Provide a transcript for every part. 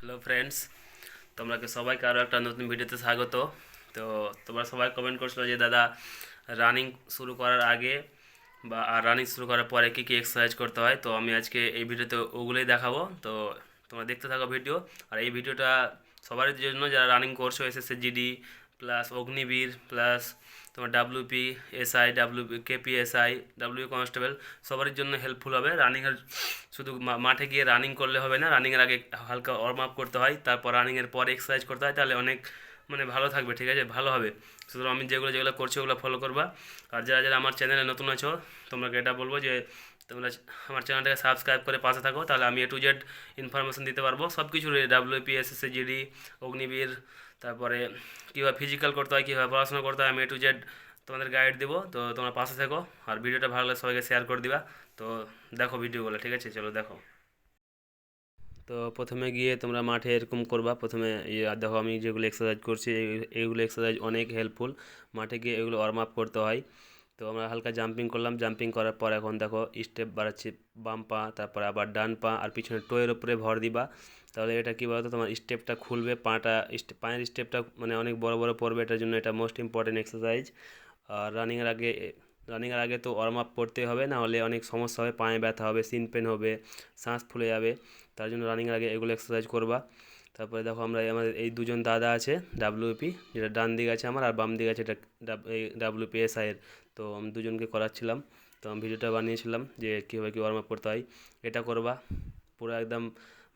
Hello friends তোমরাকে সবাইকে আরও একটা নতুন ভিডিওতে স্বাগত। তো তোমরা সবাই কমেন্ট করছিল যে, দাদা রানিং শুরু করার আগে বা আর রানিং শুরু করার পরে কী কী এক্সারসাইজ করতে হয়? তো আমি আজকে এই ভিডিওতে ওগুলোই দেখাবো। তো তোমরা দেখতে থাকো ভিডিও। আর এই ভিডিওটা সবারই জন্য যারা রানিং করছ SSC GD plus Agniveer plus তোমার WP SI W KP SI W constable সবার জন্য হেল্পফুল হবে। রানিংয়ের শুধু মাঠে গিয়ে রানিং করলে হবে না। রানিংয়ের আগে হালকা ওয়ার্ম আপ করতে হয়, তারপর রানিংয়ের পর এক্সারসাইজ করতে হয়, তাহলে অনেক মানে ভালো থাকবে, ঠিক আছে? ভালো হবে। সুতরাং আমি যেগুলো যেগুলো করছি ওগুলো ফলো করবা। আর যারা যারা আমার চ্যানেলে নতুন আছো তোমাকে এটা বলব যে তোমরা আমার চ্যানেলটাকে সাবস্ক্রাইব করে পাশে থাকো, তাহলে আমি এ টু জেড ইনফরমেশন দিতে পারব। সব কিছু ডাব্লিউপি এসএসসি জিডি অগ্নিবীর, তারপরে কীভাবে ফিজিক্যাল করতে হয়, কীভাবে পড়াশোনা করতে হয়, আমি এ টু জেড তোমাদের গাইড দেবো। তো তোমরা পাশে থেকো, আর ভিডিওটা ভালো লাগলে সবাইকে শেয়ার করে দিবা। তো দেখো ভিডিওগুলো, ঠিক আছে? চলো দেখো। তো প্রথমে গিয়ে তোমরা মাঠে এরকম করবা। প্রথমে দেখো আমি যেগুলো এক্সারসাইজ করছি, এই- এইগুলো এক্সারসাইজ অনেক হেল্পফুল মাঠে গিয়ে এগুলো ওয়ার্ম আপ করতে হয়। তো আমরা হালকা জাম্পিং করলাম জাম্পিং করার পর এখন দেখো স্টেপ বাড়াচ্ছি, বাম পা, তারপরে আবার ডান পা আর পিছনে টোয়ের উপরে ভর দিবা। তাহলে এটা কী বলতো? তোমার স্টেপটা খুলবে, পাটা পায়ের স্টেপটা মানে অনেক বড় বড় পড়বে, এটার জন্য এটা মোস্ট ইম্পর্টেন্ট এক্সারসাইজ আর রানিংয়ের আগে রানিংয়ের আগে তো ওয়ার্ম আপ করতে হবে না হলে অনেক সমস্যা হবে, পায়ে ব্যথা হবে সিন পেন হবে, শ্বাস ফুলে যাবে। তার জন্য রানিংয়ের আগে এগুলো এক্সারসাইজ করবা। তারপরে দেখো আমরা আমাদের এই দুজন দাদা আছে ডাব্লিউপি যেটা ডান দিক আছে আমার আর বাম দিক আছে এটা ডাব্লিউপি এসআইয়ের তো আমি দুজনকে করাচ্ছিলাম, তো আমি ভিডিওটা বানিয়েছিলাম যে কীভাবে কী ওয়ার্ম আপ করতে হয়। এটা করবা, পুরো একদম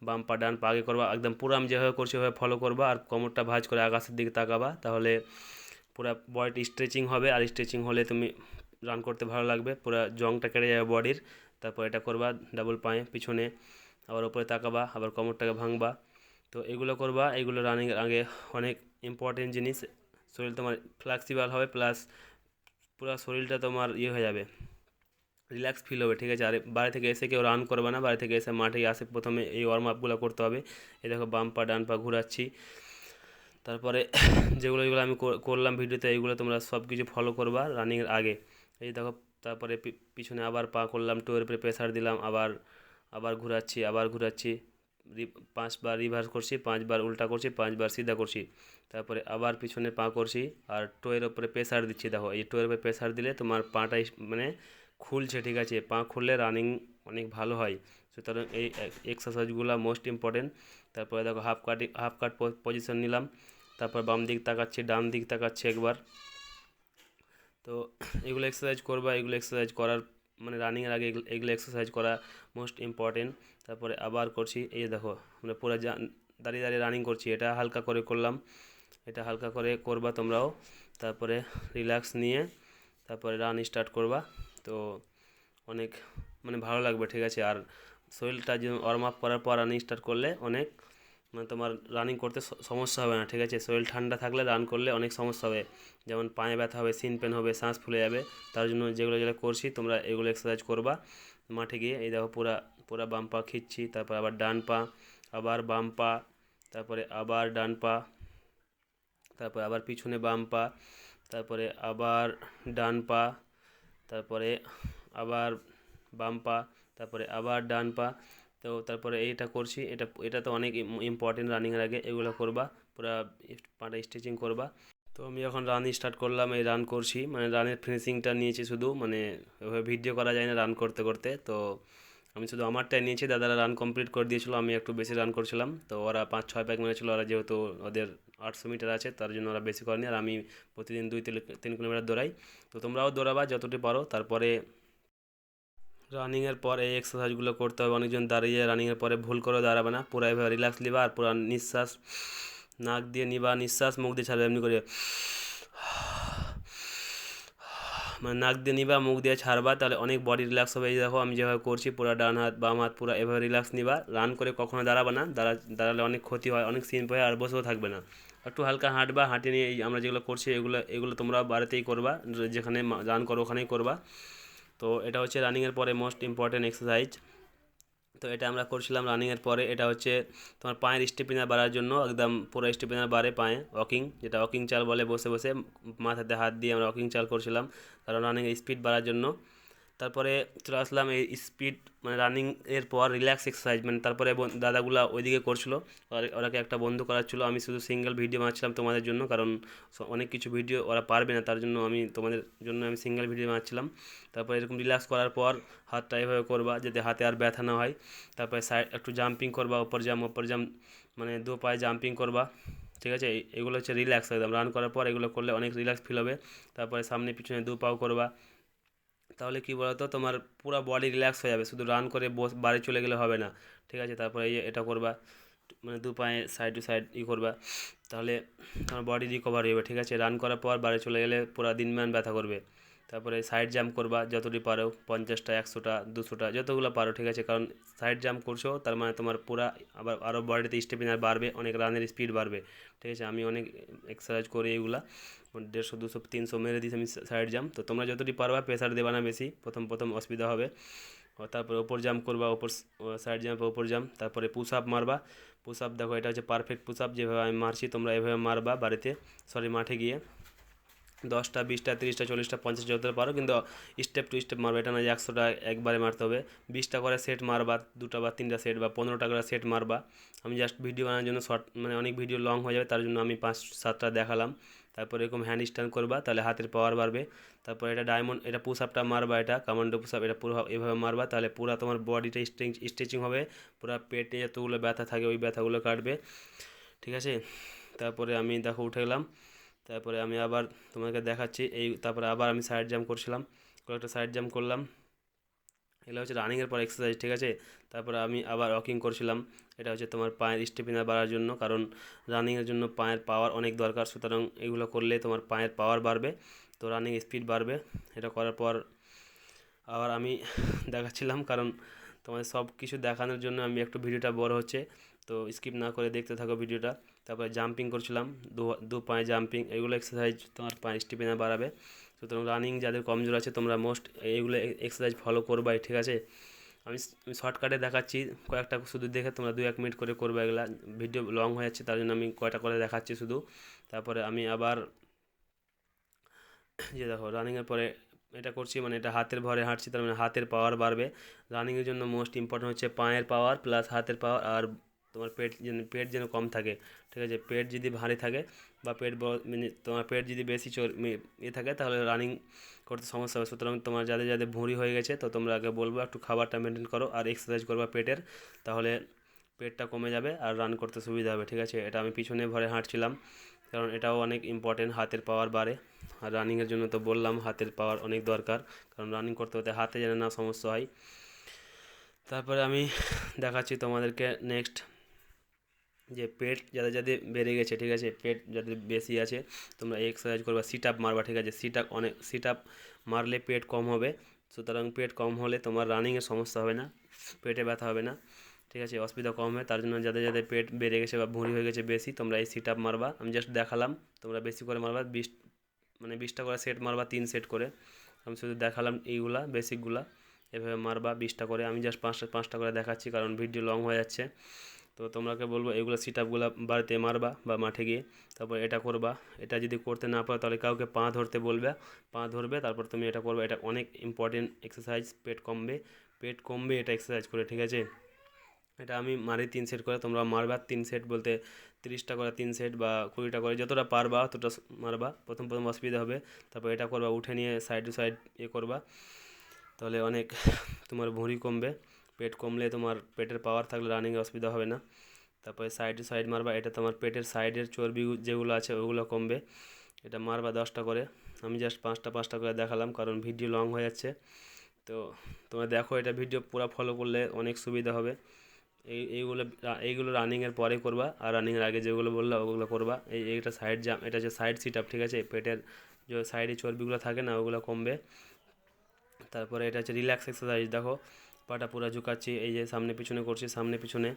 বাম পা ডান পা আগে করবা, একদম পুরো আমি যেভাবে করছি ওভাবে ফলো করবা আর কোমরটা ভাঁজ করে আকাশের দিকে তাকাবা, তাহলে পুরো বডিটি স্ট্রেচিং হবে আর স্ট্রেচিং হলে তুমি রান করতে ভালো লাগবে, পুরো জংটা কেটে যাবে বডির তারপর এটা করবা ডাবল পায়ে, পিছনে আবার ওপরে তাকাবা, আবার কোমরটাকে ভাঙবা। তো এগুলো করবা, এগুলো রানিং আগে অনেক ইম্পর্টেন্ট জিনিস। শরীর তোমার ফ্লেক্সিবল হবে প্লাস পুরো শরীরটা তোমার ইয়ে হয়ে যাবে রিল্যাক্স ফিল হবে, ঠিক আছে? আর বাড়ি থেকে এসে কেউ রান করবে না, বাড়ি থেকে এসে মাঠে আসে, প্রথমে এই ওয়ার্ম আপগুলো করতে হবে। এই দেখো বাম পা, ডান পা ঘুরাচ্ছি। তারপরে যেগুলো যেগুলো আমি কর- করলাম ভিডিওতে এইগুলো তোমরা সব কিছু ফলো করবা রানিংয়ের আগে। এই দেখো, তারপরে পিছনে আবার পা করলাম টোয়ের উপরে প্রেসার দিলাম, আবার আবার ঘুরাচ্ছি আবার ঘুরাচ্ছি। পাঁচবার রিভার্স করছি পাঁচবার উল্টা করছি পাঁচবার সিধা করছি। তারপরে আবার পিছনে পা করছি আর টোয়ের উপরে প্রেসার দিচ্ছি। দেখো, এই টোয়ের উপরে প্রেসার দিলে তোমার পাটা ইস- মানে খুলছে, ঠিক আছে? পা খুললে রানিং অনেক ভালো হয়। সুতরাং এই এক্সারসাইজগুলো মোস্ট ইম্পর্টেন্ট তারপরে দেখো হাফ কাটি হাফ কাট পজিশন নিলাম। তারপর বাম দিক তাকাচ্ছি, ডান দিক তাকাচ্ছি একবার। তো এগুলো এক্সারসাইজ করবা, এগুলো এক্সারসাইজ করার মানে রানিংয়ের আগে এগুলো এক্সারসাইজ করা মোস্ট ইম্পর্টেন্ট তারপরে আবার করছি, এই দেখো, আমরা পুরো দাঁড়িয়ে দাঁড়িয়ে রানিং করছি, এটা হালকা করে করলাম, এটা হালকা করে করবা তোমরাও, তারপরে রিল্যাক্স নিয়ে তারপরে রান স্টার্ট করবা, তো অনেক মানে ভালো লাগবে, ঠিক আছে, আর শরীরটা যে ওয়ার্ম আপ করার পর রানিং স্টার্ট করলে অনেক মানে তোমার রানিং করতে সমস্যা হবে না, ঠিক আছে, শরীর ঠান্ডা থাকলে রান করলে অনেক সমস্যা হবে, যেমন পায়ে ব্যথা হবে সিন পেন হবে, শ্বাস ফুলে যাবে, তার জন্য যেগুলো যেগুলো করছি তোমরা এগুলো এক্সারসাইজ করবা, মাঠে গিয়ে, এই দেখো পুরা পুরা বাম পা খিচ্ছি, তারপর আবার ডান পা, আবার বাম পা, তারপরে আবার ডান পা, তারপরে আবার পিছনে বাম পা, তারপরে আবার ডান পা, তারপরে আবার বাম পা, তারপরে আবার ডান পা। তো তারপরে এইটা করছি, এটা এটা তো অনেক ইম্পর্টেন্ট রানিংয়ের আগে, এগুলো করবা, পুরা পাটা স্ট্রেচিং করবা। তো আমি এখন রান স্টার্ট করলাম, এই রান করছি মানে রানের ফিনিশিংটা নিয়েছি শুধু মানে ভিডিও করা যায় না রান করতে করতে, তো আমি শুধু আমারটাই নিয়েছি, দাদারা রান কমপ্লিট করে দিয়েছিল, আমি একটু বেশি রান করছিলাম। তো ওরা পাঁচ, ছয় প্যাক মেরেছিল, ওরা যেহেতু ওদের আটশো মিটার আছে, তার জন্য ওরা বেশি করেনি। আর আমি প্রতিদিন দুই তিন কিলোমিটার দৌড়াই। তো তোমরাও দৌড়াবা যতটুকু পারো। তারপরে রানিংয়ের পর এই এক্সারসাইজগুলো করতে হবে। অনেকজন দাঁড়িয়ে রানিংয়ের পরে ভুল করে দাঁড়াবে না। পুরো এভাবে রিল্যাক্স নিবা আর পুরো নিঃশ্বাস, নাক দিয়ে নিবা, নিঃশ্বাস, মুখ দিয়ে ছাড়বে, এমনি করে। মানে নাক দিয়ে নিবা, মুখ দিয়ে ছাড়বা, তাহলে অনেক বডি রিল্যাক্স হবে। এই দেখো, আমি যেভাবে করছি, পুরো ডান হাত, বাম হাত, পুরো এভাবে রিল্যাক্স নিবা। রান করে কখনো দাঁড়াবা না, দাঁড়া, দাঁড়ালে অনেক ক্ষতি হয়, অনেক সিন হয় আর বসেও থাকবে না। একটু হালকা হাঁটবা, হাঁটে নিয়ে এই আমরা যেগুলো করছি, এগুলো এগুলো তোমরা বাড়িতেই করবা যেখানে রান করো, ওখানেই করবা। তো এটা হচ্ছে রানিংয়ের পরে মোস্ট ইম্পর্টেন্ট এক্সারসাইজ তো এটা আমরা করছিলাম রানিংয়ের পরে। এটা হচ্ছে তোমার পায়ের স্টেপিনার বাড়ার জন্য, একদম পুরো স্টেপিনার বাড়ে পায়ে ওয়াকিং যেটা ওয়াকিং চাল বলে, বসে বসে মাথাতে হাত দিয়ে আমরা ওয়াকিং চাল করছিলাম। কারণ রানিংয়ের স্পিড বাড়ার জন্য। তারপরে চলে আসলাম এই স্পিড মানে রানিং এর পর রিল্যাক্স এক্সারসাইজ মানে তারপরে দাদাগুলা ওইদিকে করছিল। ওরা- ওরাকে একটা বন্ধু করাচ্ছিল। আমি শুধু সিঙ্গেল ভিডিও বানাচ্ছিলাম তোমাদের জন্য, কারণ অনেক কিছু ভিডিও ওরা পারবে না, তার জন্য আমি তোমাদের জন্য আমি সিঙ্গেল ভিডিও বানাচ্ছিলাম। তারপরে এরকম রিল্যাক্স করার পর হাতটা এভাবে করবা, যাতে হাতে আর ব্যথা না হয়। তারপরে সাইড একটু জাম্পিং করবা, ওপর জাম ওপর জাম মানে দু পায়ে জাম্পিং করবা, ঠিক আছে? এগুলো হচ্ছে রিল্যাক্স একদম। রান করার পর এগুলো করলে অনেক রিল্যাক্স ফিল হবে। তারপরে সামনে পিছনে দু পাও করবা। তাহলে কি বলতো? তোমার পুরো বডি রিল্যাক্স হয়ে যাবে। শুধু রান করে বস, বাড়ি চলে গেলে হবে না। ঠিক আছে? তারপরে এটা করবা মানে দু পায়ে সাইড টু সাইড ই করবা। তাহলে তোমার বডি রিকভার হবে ঠিক আছে? রান করার পর বাড়ি চলে গেলে পুরো দিনমান ব্যথা করবে। তারপরে সাইড জাম্প করবা, যতটি পারো, পঞ্চাশটা, একশোটা, দুশোটা, যতগুলো পারো, ঠিক আছে? কারণ সাইড জাম্প করছ, তার মানে তোমার পুরা আবার আরও বডিতে স্টেমিনার বাড়বে, অনেক রানের স্পিড বাড়বে। ঠিক আছে? আমি অনেক এক্সারসাইজ করি এইগুলা দেড়শো, দুশো, তিনশো মেরে দিয়েছি আমি সাইড জাম্প তো তোমরা যতটি পারবা প্রেসার দেবা না বেশি। প্রথম প্রথম অসুবিধা হবে। তারপরে ওপর জাম্প করবা, ওপর সাইড জাম্প ওপর জাম্প তারপরে পুশ আপ মারবা। পুশ আপ দেখো, এটা হচ্ছে পারফেক্ট পুশ আপ যেভাবে আমি মারছি, তোমরা এভাবে মারবা বাড়িতে। সরি মাঠে গিয়ে। দশটা, বিশটা, তিরিশটা, চল্লিশটা, পঞ্চাশ যত পারো, কিন্তু স্টেপ টু স্টেপ মারবে। এটা না যে একশোটা একবারে মারতে হবে। বিশটা করে সেট মারবা, দুটো বা তিনটা সেট বা পনেরোটা করে সেট মারবা। আমি জাস্ট ভিডিও বানানোর জন্য শর্ট মানে অনেক ভিডিও লং হয়ে যাবে, তার জন্য আমি পাঁচ, সাতটা দেখালাম। তারপর এরকম হ্যান্ড স্ট্যান্ড করবা, তাহলে হাতের পাওয়ার বাড়বে। তারপর এটা ডায়মন্ড এটা পুশ আপটা মারবা এটা কমান্ডো পুশ আপ এটা পুরো এভাবে মারবা, তাহলে পুরো তোমার বডিটা স্ট্রেচিং হবে। পুরো পেটে যতগুলো ব্যথা থাকে, ওই ব্যথাগুলো কাটবে। ঠিক আছে? তারপরে আমি দেখো উঠে গেলাম। তারপরে আমি আবার তোমাকে দেখাচ্ছি, এই তারপরে আবার আমি সাইড জাম্প করছিলাম। কয়েকটা সাইড জাম্প করলাম। এগুলো হচ্ছে রানিংয়ের পর এক্সারসাইজ ঠিক আছে? তারপরে আমি আবার ওয়াকিং করছিলাম। এটা হচ্ছে তোমার পায়ের স্টেমিনা বাড়ার জন্য, কারণ রানিংয়ের জন্য পায়ের পাওয়ার অনেক দরকার। সুতরাং এগুলো করলে তোমার পায়ের পাওয়ার বাড়বে, তো রানিং স্পিড বাড়বে। এটা করার পর আবার আমি দেখাচ্ছিলাম, কারণ তোমাদের সব কিছু দেখানোর জন্য আমি একটু ভিডিওটা বড় হচ্ছে। তো স্কিপ না করে দেখতে থাকো ভিডিওটা। তারপরে জাম্পিং করছিলাম, দু দু পায়ে জাম্পিং এগুলো এক্সারসাইজ তোমার পায়ে স্টেমিনা বাড়াবে। সুতরাং রানিং যাদের কমজোর আছে তোমরা মোস্ট এইগুলো এক্সারসাইজ ফলো করবাই ঠিক আছে? আমি শর্টকাটে দেখাচ্ছি, কয়েকটা শুধু দেখে তোমরা দু এক মিনিট করে করবে এগুলা। ভিডিও লং হয়ে যাচ্ছে, তার জন্য আমি কয়টা করে দেখাচ্ছি শুধু। তারপরে আমি আবার, যে দেখো রানিংয়ের পরে এটা করছি মানে এটা হাতের ভরে হাঁটছি, তার মানে হাতের পাওয়ার বাড়বে। রানিংয়ের জন্য মোস্ট ইম্পর্টেন্ট হচ্ছে পায়ের পাওয়ার প্লাস হাতের পাওয়ার আর তোমার পেট যেন পেট যেন কম থাকে, ঠিক আছে? পেট যদি ভারী থাকে বা পেট মানে তোমার পেট যদি বেশি চোর ইয়ে থাকে, তাহলে রানিং করতে সমস্যা হবে। সুতরাং তোমার যাদের যাদের ভুঁড়ি হয়ে গেছে, তো তোমরা আগে বলব, একটু খাবারটা মেনটেন করো আর এক্সারসাইজ করবা পেটের, তাহলে পেটটা কমে যাবে আর রান করতে সুবিধা হবে, ঠিক আছে? এটা আমি পিছনে ভরে হাঁটছিলাম, কারণ এটাও অনেক ইম্পর্টেন্ট হাতের পাওয়ার বাড়ে। আর রানিংয়ের জন্য তো বললাম, হাতের পাওয়ার অনেক দরকার, কারণ রানিং করতে হতে হাতে যেন না সমস্যা হয়। তারপরে আমি দেখাচ্ছি তোমাদেরকে নেক্সট যে পেট যাদের যাদের বেড়ে গেছে, ঠিক আছে? পেট যাদের বেশি আছে, তোমরা এক্সারসাইজ করবা সিট আপ মারবা, ঠিক আছে? সিট আপ অনেক সিট আপ মারলে পেট কম হবে। সুতরাং পেট কম হলে তোমার রানিংয়ের সমস্যা হবে না, পেটে ব্যথা হবে না, ঠিক আছে? অসুবিধা কম হয় তার জন্য যাদের যাদের পেট বেড়ে গেছে বা ভুঁড়ি হয়ে গেছে বেশি, তোমরা এই সিট আপ মারবা। আমি জাস্ট দেখালাম, তোমরা বেশি করে মারবা, বিশ মানে বিশটা করে সেট মারবা, তিন সেট করে। আমি শুধু দেখালাম এইগুলা বেসিকগুলা এভাবে মারবা বিশটা করে। আমি জাস্ট পাঁচটা পাঁচটা করে দেখাচ্ছি, কারণ ভিডিও লং হয়ে যাচ্ছে। তো তোমরাকে বলব, এগুলো সিট আপগুলো বাড়িতে মারবা বা মাঠে গিয়ে, তারপর এটা করবা। এটা যদি করতে না পারো, তাহলে কাউকে পা ধরতে বলবে। পা ধরবে, তারপর তুমি এটা করবে। এটা অনেক ইম্পর্টেন্ট এক্সারসাইজ পেট কমবে। পেট কমবে, এটা এক্সারসাইজ করে, ঠিক আছে? এটা আমি মারি তিন সেট করে, তোমরা মারবা তিন সেট বলতে তিরিশটা করে তিন সেট বা কুড়িটা করে, যতটা পারবা ততটা মারবা। প্রথম প্রথম অসুবিধা হবে। তারপর এটা করবা, উঠে নিয়ে সাইড টু সাইড এ করবা। তাহলে অনেক তোমার ভুঁড়ি কমবে। পেট কমলে তোমার পেটের পাওয়ার থাকলে রানিংয়ে অসুবিধা হবে না। তারপরে সাইড সাইড মারবা, এটা তোমার পেটের সাইডের চর্বি যেগুলো আছে ওগুলো কমবে। এটা মারবা দশটা করে। আমি জাস্ট পাঁচটা পাঁচটা করে দেখালাম কারণ ভিডিও লং হয়ে যাচ্ছে। তো তোমরা দেখো এটা ভিডিও পুরো ফলো করলে অনেক সুবিধা হবে। এই, এইগুলো এইগুলো রানিংয়ের পরে করবা আর রানিংয়ের আগে যেগুলো বলল ওগুলো করবা। এই, এইটা সাইড জাম এটা হচ্ছে সাইড সিট আপ ঠিক আছে? পেটের যে সাইডে চর্বিগুলো থাকে না, ওগুলো কমবে। তারপরে এটা হচ্ছে রিল্যাক্স এক্সারসাইজ দেখো। পাটা পুরা ঝুঁকাচ্ছি, এই যে সামনে পিছনে করছি, সামনে পিছনে।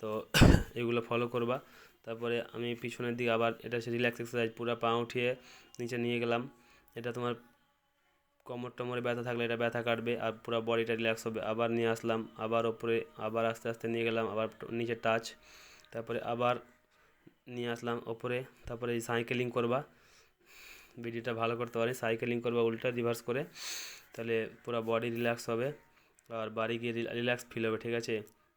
তো এগুলো ফলো করবা। তারপরে আমি পিছনের দিকে আবার এটা হচ্ছে রিল্যাক্স এক্সারসাইজ পুরো পা উঠিয়ে নিচে নিয়ে গেলাম। এটা তোমার কোমর টমরে ব্যথা থাকলে এটা ব্যথা কাটবে আর পুরো বডিটা রিল্যাক্স হবে। আবার নিয়ে আসলাম, আবার ওপরে, আবার আস্তে আস্তে নিয়ে গেলাম, আবার নিচে টাচ তারপরে আবার নিয়ে আসলাম ওপরে। তারপরে সাইকেলিং করবা। ভিডিওটা ভালো করতে পারি সাইকেলিং করবা উল্টা রিভার্স করে। তাহলে পুরো বডি রিল্যাক্স হবে। আর বাড়ি গিয়ে রিল্যাক্স ফিল হবে, ঠিক আছে?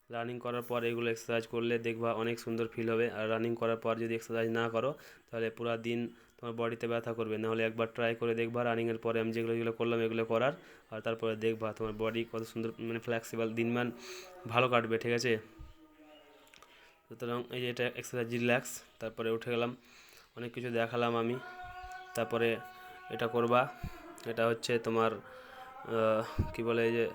রানিং করার পর এগুলো এক্সারসাইজ করলে দেখবা অনেক সুন্দর ফিল হবে। আর রানিং করার পর যদি এক্সারসাইজ না করো, তাহলে পুরো দিন তোমার বডিতে ব্যথা করবে। নাহলে একবার ট্রাই করে দেখবা রানিংয়ের পরে আমি যেগুলো যেগুলো করলাম এগুলো করার। আর তারপরে দেখবা তোমার বডি কত সুন্দর মানে ফ্লেক্সিবল দিনমান ভালো কাটবে, ঠিক আছে? সুতরাং এই যে এটা এক্সারসাইজ রিল্যাক্স তারপরে উঠে গেলাম। অনেক কিছু দেখালাম আমি। তারপরে এটা করবা। এটা হচ্ছে তোমার কি বলে এই যে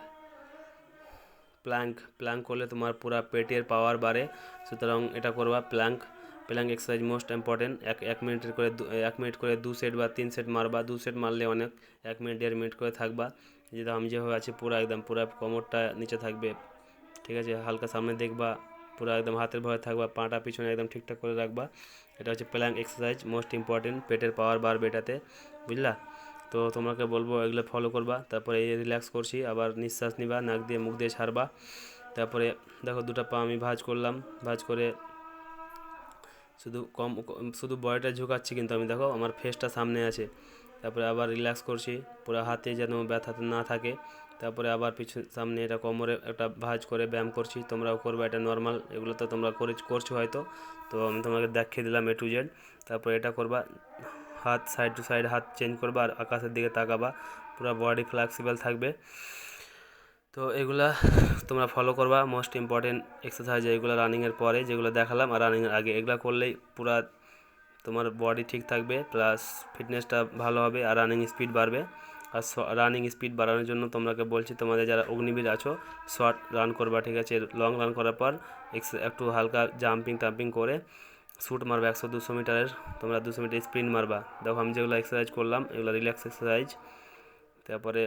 প্ল্যাঙ্ক প্ল্যাঙ্ক করলে তোমার পুরো পেটের পাওয়ার বাড়ে। সুতরাং এটা করবা plank. Plank exercise most important এক এক মিনিটের করে এক মিনিট করে দু সেট বা তিন সেট মারবা। দু সেট মারলে অনেক, এক মিনিট দেড় মিনিট করে থাকবা। যেটা আমি যেভাবে আছি, পুরো একদম, পুরো কোমরটা নিচে থাকবে। ঠিক আছে? হালকা সামনে দেখবা, পুরো একদম হাতের ভয়ে থাকবা, পাটা পিছনে একদম ঠিকঠাক করে রাখবা। এটা হচ্ছে প্ল্যাঙ্ক এক্সারসাইজ মোস্ট ইম্পর্টেন্ট পেটের পাওয়ার বাড়বে এটাতে। বুঝলা? তো তোমাকে বলব এগুলো ফলো করবা। তারপরে এই রিল্যাক্স করছি, আবার নিঃশ্বাস নিবা, নাক দিয়ে মুখ দিয়ে ছাড়বা তারপরে দেখো দুটো পা আমি ভাজ করলাম, ভাজ করে শুধু কম শুধু বডিটা ঝুঁকাচ্ছি কিন্তু আমি। দেখো আমার ফেসটা সামনে আছে। তারপরে আবার রিল্যাক্স করছি, পুরো হাতে যেন ব্যথা না থাকে। তারপরে আবার পিছু সামনে এটা কোমরে একটা ভাজ করে ব্যায়াম করছি। তোমরাও করবে, এটা নর্মাল এগুলো তো তোমরা করে, করছ হয়তো। তো আমি তোমাকে দেখিয়ে দিলাম এ টু জেড তারপরে এটা করবা। হাত সাইড টু সাইড হাত চেঞ্জ করবা আর আকাশের দিকে তাকাবা। পুরো বডি ফ্লেক্সিবল থাকবে। তো এগুলা তোমরা ফলো করবা। মোস্ট ইম্পর্টেন্ট এক্সারসাইজ এগুলো রানিংয়ের পরে যেগুলো দেখালাম আর রানিংয়ের আগে। এগুলো করলেই পুরা তোমার বডি ঠিক থাকবে প্লাস ফিটনেসটা ভালো হবে আর রানিং স্পিড বাড়বে। আর রানিং স্পিড বাড়ানোর জন্য তোমাকে বলছি, তোমাদের যারা অগ্নিবীর আছো শর্ট রান করবা, ঠিক আছে? লং রান করার পর একটু হালকা জাম্পিং টাম্পিং করে শ্যুট মারবা একশো দুশো মিটারের, তোমরা দুশো মিটার স্প্রিন্ট মারবা। দেখো আমি যেগুলো এক্সারসাইজ করলাম, এগুলো রিল্যাক্স এক্সারসাইজ তারপরে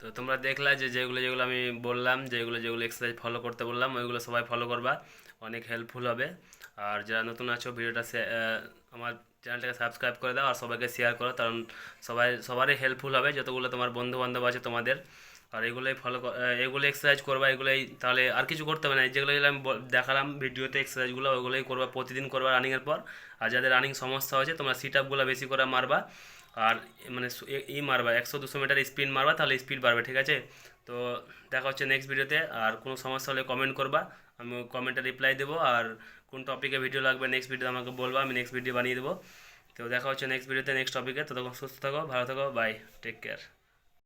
তো তোমরা দেখলা যে যেগুলো যেগুলো আমি বললাম, যেগুলো যেগুলো এক্সারসাইজ ফলো করতে বললাম, ওইগুলো সবাই ফলো করবা, অনেক হেল্পফুল হবে। আর যারা নতুন আছো, ভিডিওটা আমার চ্যানেলটাকে সাবস্ক্রাইব করে দাও আর সবাইকে শেয়ার করো, কারণ সবাই, সবারই হেল্পফুল হবে, যতগুলো তোমার বন্ধু বান্ধব আছে তোমাদের। আর এগুলোই ফলো এগুলো এক্সারসাইজ করবা, এগুলোই তাহলে আর কিছু করতে হবে না। যেগুলো আমি দেখালাম ভিডিওতে এক্সারসাইজগুলো ওগুলোই করবা প্রতিদিন করবা রানিংয়ের পর। আর যাদের রানিং সমস্যা হয়েছে, তোমরা সিট আপগুলো বেশি করে মারবা। আর মানে ই মারবা, একশো দুশো মিটার স্পিড মারবা, তাহলে স্পিড বাড়বে, ঠিক আছে? তো দেখা হচ্ছে নেক্সট ভিডিওতে আর কোনো সমস্যা হলে কমেন্ট করবা, আমি কমেন্টে রিপ্লাই দেবো। আর কোন টপিকে ভিডিও লাগবে নেক্সট ভিডিও আমাকে বলবা, আমি নেক্সট ভিডিও বানিয়ে দেবো। তো দেখা হচ্ছে নেক্সট ভিডিওতে নেক্সট টপিকে ততক্ষণ সুস্থ থাকো, ভালো থাকো বাই টেক কেয়ার